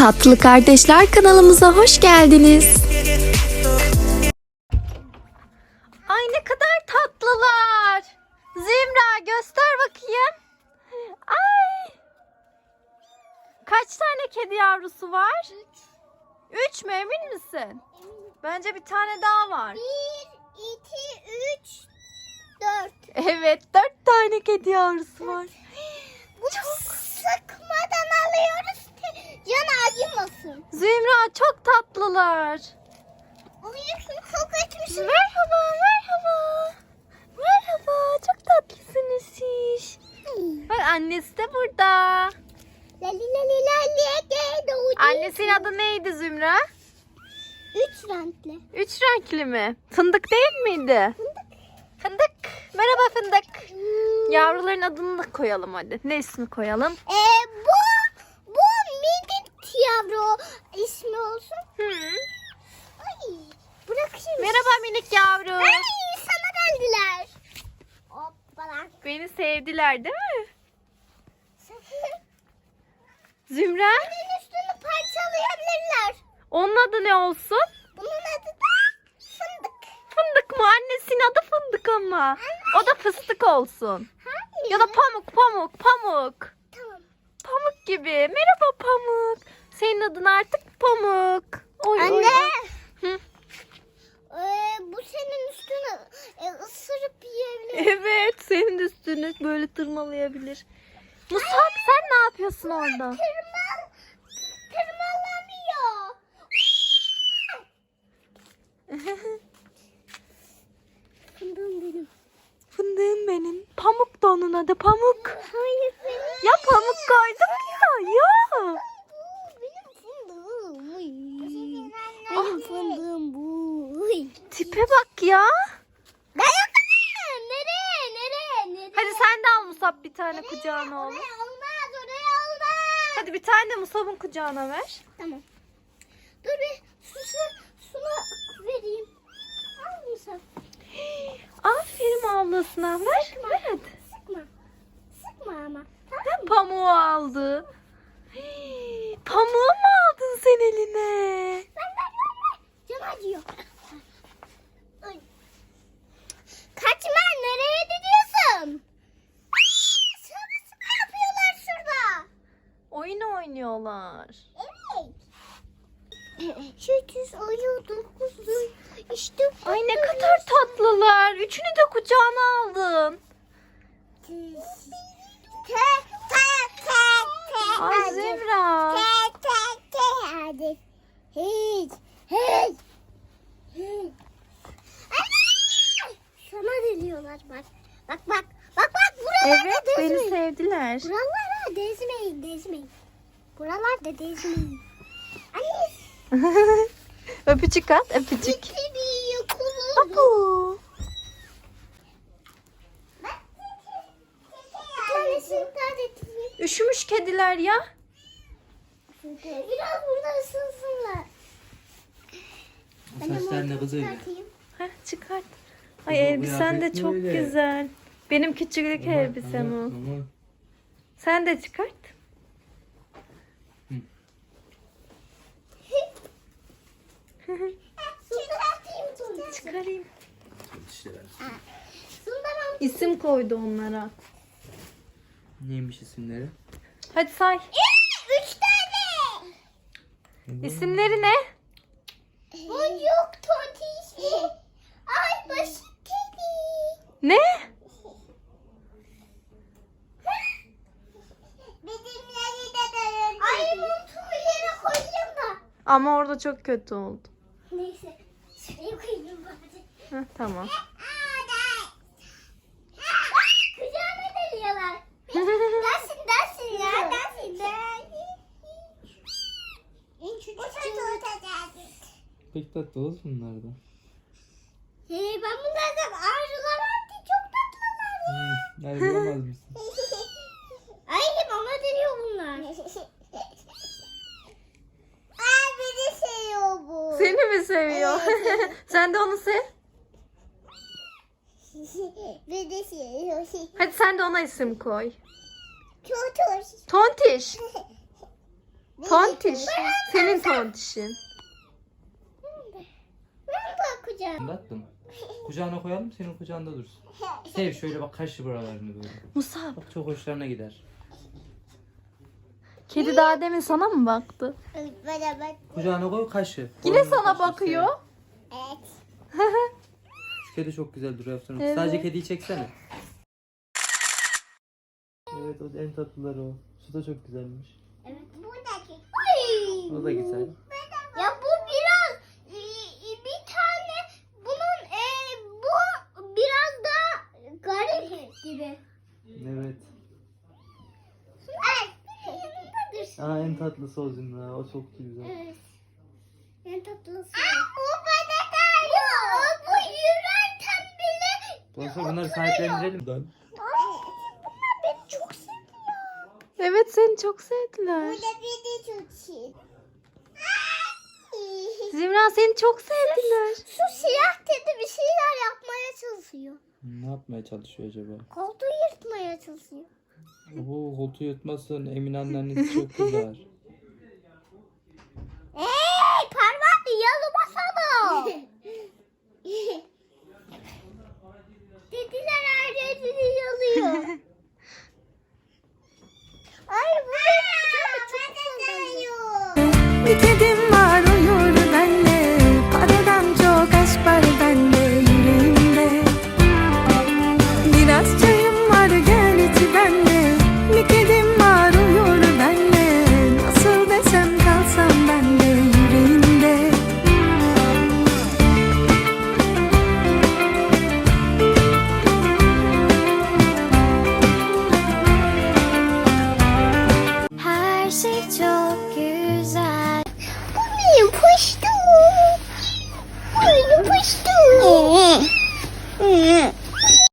Tatlı Kardeşler kanalımıza hoş geldiniz. Ay ne kadar tatlılar. Zümra göster bakayım. Ay. Kaç tane kedi yavrusu var? Üç mü emin misin? Bence bir tane daha var. Bir, iki, üç, dört. Evet dört tane kedi yavrusu var. Bu sıkmadan alıyoruz Zümra çok tatlılar. Çok etmişim. Merhaba merhaba. Merhaba çok tatlısınız siz. Bak annesi de burada. Lali lali lali doğdu. Annesinin adı neydi Zümra? Üç renkli. Üç renkli mi? Fındık değil miydi? Fındık. Merhaba fındık. Yavruların adını da koyalım hadi. Ne ismi koyalım? Ee, bu, bu minik yavru ismi olsun. Hı. Ay, bırakayım. Merhaba minik yavru. Ay, sana geldiler. Hoppala. Beni sevdiler değil mi? Zümra? Senin üstünü parçalayabilirler. Onun adı ne olsun? Bunun adı da fındık. Fındık mı? Annesinin adı fındık ama. O da fıstık olsun. Hayır. Ya da pamuk pamuk pamuk. Tamam. Pamuk gibi. Merhaba pamuk. Senin adın artık pamuk. Oy, oy, Anne. oy. Hı. Ee, bu senin üstünü e, ısırıp yiyebilir. Evet, senin üstünü böyle tırmalayabilir. Musab sen ne yapıyorsun orada? Tırmal, tırmalamıyor. Fındığım benim. Fındığım benim. Pamuk da onun adı Pamuk. Hayır benim. Ya pamuk koyduk ya. Ya. Fındığım bu. Uy. Tipe bak ya. Ben yok Nereye? Nereye? Nereye? Hadi sen de al Musab bir tane kucağına oğlum. Oraya olmaz. Oraya olmaz. Hadi bir tane de Musab'ın kucağına ver. Tamam. Dur bir su, su, suna vereyim. Al mısın? Aferin ablasına. Ver. Ver hadi. Sıkma. Sıkma ama. Ben pamuğu aldı. Pamuğu mu aldın sen eline? Ben ver ver ver. Can acıyor. Ay. Kaçma nereye gidiyorsun? Sıra sıra yapıyorlar şurada. Oyun oynuyorlar. Evet. Sekiz ayı dokuz ay. İşte. Ay ne kadar tatlılar. Üçünü de kucağına aldın. Sana deliyorlar bak. Bak bak. Bak bak buralarda Evet beni dezmeyin. sevdiler. Buralara dezmeyin dezmeyin. Buralarda dezmeyin. Anne. öpücük at öpücük. Getireyim. Üşümüş kediler ya. Biraz burada ısınsınlar. O saçlar ne kız öyle? Çıkartayım. Heh, çıkart. Ay Bu elbisen de kıyafet çok öyle? güzel. Benim küçüklük Aman, elbisem o. aman. Sen de çıkart. Çıkartayım bunu. Çıkarayım. İşte. İsim koydu onlara. Neymiş isimleri? Hadi say. Üç tane. İsimleri ne? Boncuk totiş. Ay başı kedi. Ne? Bizimleri de dönün. Ay montumu yere koyayım da. Ama orada çok kötü oldu. Neyse. Şuraya koyayım bari. Heh, tamam. Kucağıma deliyorlar. Dersin dersin ya dersin. Bu çocuğu Pek tatlı olsun bunlar da. Hey, ben bunlardan ayrılamam ki çok tatlılar. Hmm, ayrılamaz mısın? Ay bana deniyor bunlar. Ay beni seviyor bu. Seviyor? sen de onu sev. beni seviyor. Hadi sen de ona isim koy. Çocuğu. Tontiş. Tontiş. Senin tontişin. Ben de bakacağım. Attım. Kucağına koyalım senin kucağında dursun. Sev şöyle bak kaşı buralarını böyle. Musab. Bak çok hoşlarına gider. Kedi daha demin sana mı baktı? Böyle bak. Kucağına koy kaşı. Yine sana kaşı, bakıyor. Evet. Şu kedi çok güzel duruyor. Yapsana. Evet. Sadece kediyi çeksene. Evet o en tatlıları o. Su da çok güzelmiş. Evet. Buradaki. Ay. O da güzel. Ya bu biraz e, e, bir tane bunun e, bu biraz daha garip gibi. Evet. Evet. Yanında dursun. Aa en tatlısı o Zümra. O çok güzel. Evet. En tatlısı. Aa, bu bana kayıyor. Bu yürürken bile. Dolayısıyla bunları sahiplendirelim. Bunlar beni çok seviyor. Evet seni çok sevdiler. Burada beni çok seviyor. Zimra seni çok sevdiler. Şu siyah kedi bir şeyler yapmaya çalışıyor. Ne yapmaya çalışıyor acaba? Koltuğu yırtmaya çalışıyor. Oo koltuğu yutmasın. Emin anneniz çok kızar. Hey parmağını yalımasana. Dediler her yerini yalıyor. Ay bu benim çok güzel. Bir kedi